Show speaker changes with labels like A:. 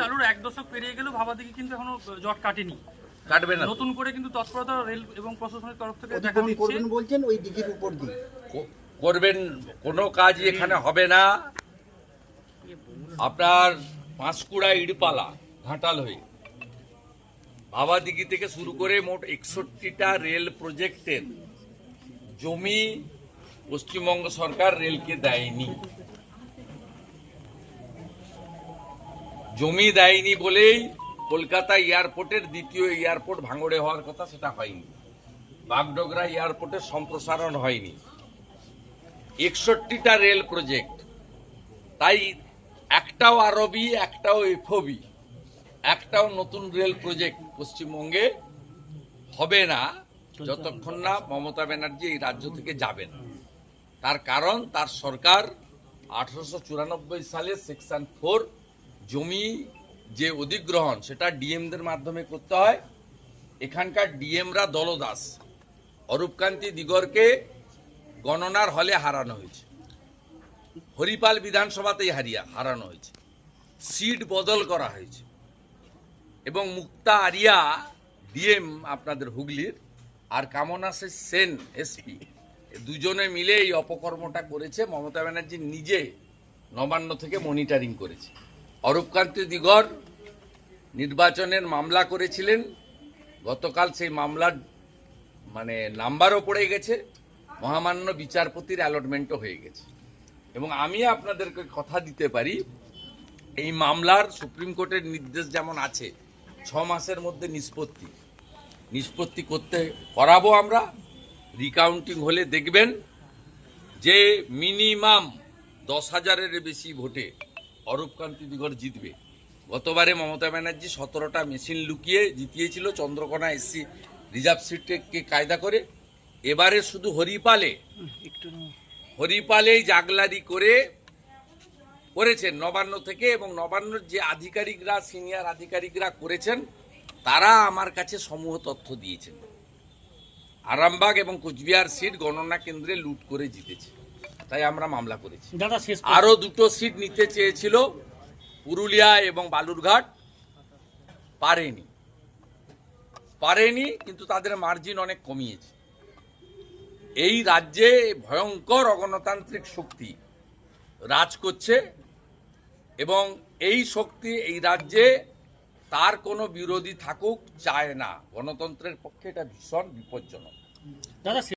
A: চালুর এক দশক পেরিয়ে গেলেও ভাবাদিকে কিন্তু এখনও জট কাটেনি।
B: কাটবে না।
A: নতুন করে কিন্তু তৎপরতা রেল এবং প্রশাসনের তরফ থেকে দেখা দিচ্ছে
C: করবেন বলছেন ওই দিঘির উপর দিয়ে।
B: করবেন কোনো কাজই এখানে হবে না। আপনার পাঁশকুড়া ইড়পালা ঘাটাল হয়ে। ভাবাদিঘি থেকে শুরু করে মোট একষট্টিটা রেল প্রজেক্টের জমি পশ্চিমবঙ্গ সরকার রেলকে দেয়নি। জমি দেয়নি বলেই কলকাতা এয়ারপোর্টের দ্বিতীয় এয়ারপোর্ট ভাঙড়ে হওয়ার কথা সেটা হয়নি। বাগডোগরা এয়ারপোর্টের সম্প্রসারণ হয়নি। একষট্টিটা রেল প্রজেক্ট। তাই একটাও আরবি, একটাও এফবি একটাও নতুন রেল প্রজেক্ট পশ্চিমবঙ্গে হবে না যতক্ষণ না মমতা ব্যানার্জি এই রাজ্য থেকে যাবেন। তার কারণ, তার সরকার আঠারোশো চুরানব্বই সালে সেকশন ফোর জমি যে অধিগ্রহণ, সেটা ডিএমদের মাধ্যমে করতে হয়। এখানকার ডিএমরা দলদাস। অরূপকান্তি দিগরকে গণনার হলে হারানো হয়েছে। হরিপাল বিধানসভাতেই হারিয়া হারানো হয়েছে। সিট বদল করা হয়েছে। এবং মুক্তা আরিয়া ডিএম আপনাদের হুগলির, আর কামনা সে সেন এসপি। দুজনে মিলে এই অপকর্মটা করেছে। মমতা ব্যানার্জি নিজে নবান্ন থেকে মনিটারিং করেছে। অরূপকান্তি দিগর নির্বাচনের মামলা করেছিলেন। গতকাল সেই মামলার মানে নাম্বারও পড়ে গেছে। মহামান্য বিচারপতির অ্যালটমেন্টও হয়ে গেছে। এবং আমি আপনাদেরকে কথা দিতে পারি, এই মামলার সুপ্রিম কোর্টের নির্দেশ যেমন আছে, ছ মাসের মধ্যে নিষ্পত্তি। নিষ্পত্তি করতে করাবো আমরা রিকাউন্টিং হলে দেখবেন যে মিনিমাম দশ হাজারের বেশি ভোটে অরূপকান্তি দিগর জিতবে। গতবারে মমতা ব্যানার্জি সতেরোটা মেশিন লুকিয়ে জিতিয়েছিল, চন্দ্রকোনা এসসি রিজার্ভ সিটকে কায়দা করে। এবারে শুধু হরিপালে, হরিপালেই জাগলারি করে করেছেন নবান্ন থেকে এবং নবান্নর যে আধিকারিকরা, সিনিয়র আধিকারিকরা করেছেন, তারা আমার কাছে সমূহ তথ্য দিয়েছেন। আরামবাগ এবং কোচবিহার সিট গণনা কেন্দ্রে লুট করে জিতেছে। তাই আমরা মামলা করেছি। আরও দুটো সিট নিতে চেয়েছিল পুরুলিয়া এবং বালুরঘাট। পারেনি। পারেনি কিন্তু তাদের মার্জিন অনেক কমিয়েছে। এই রাজ্যে ভয়ঙ্কর অগণতান্ত্রিক শক্তি রাজ করছে এবং এই শক্তি এই রাজ্যে তার কোনো বিরোধী থাকুক চায় না। গণতন্ত্রের পক্ষে এটা ভীষণ বিপজ্জনক।
D: দাদা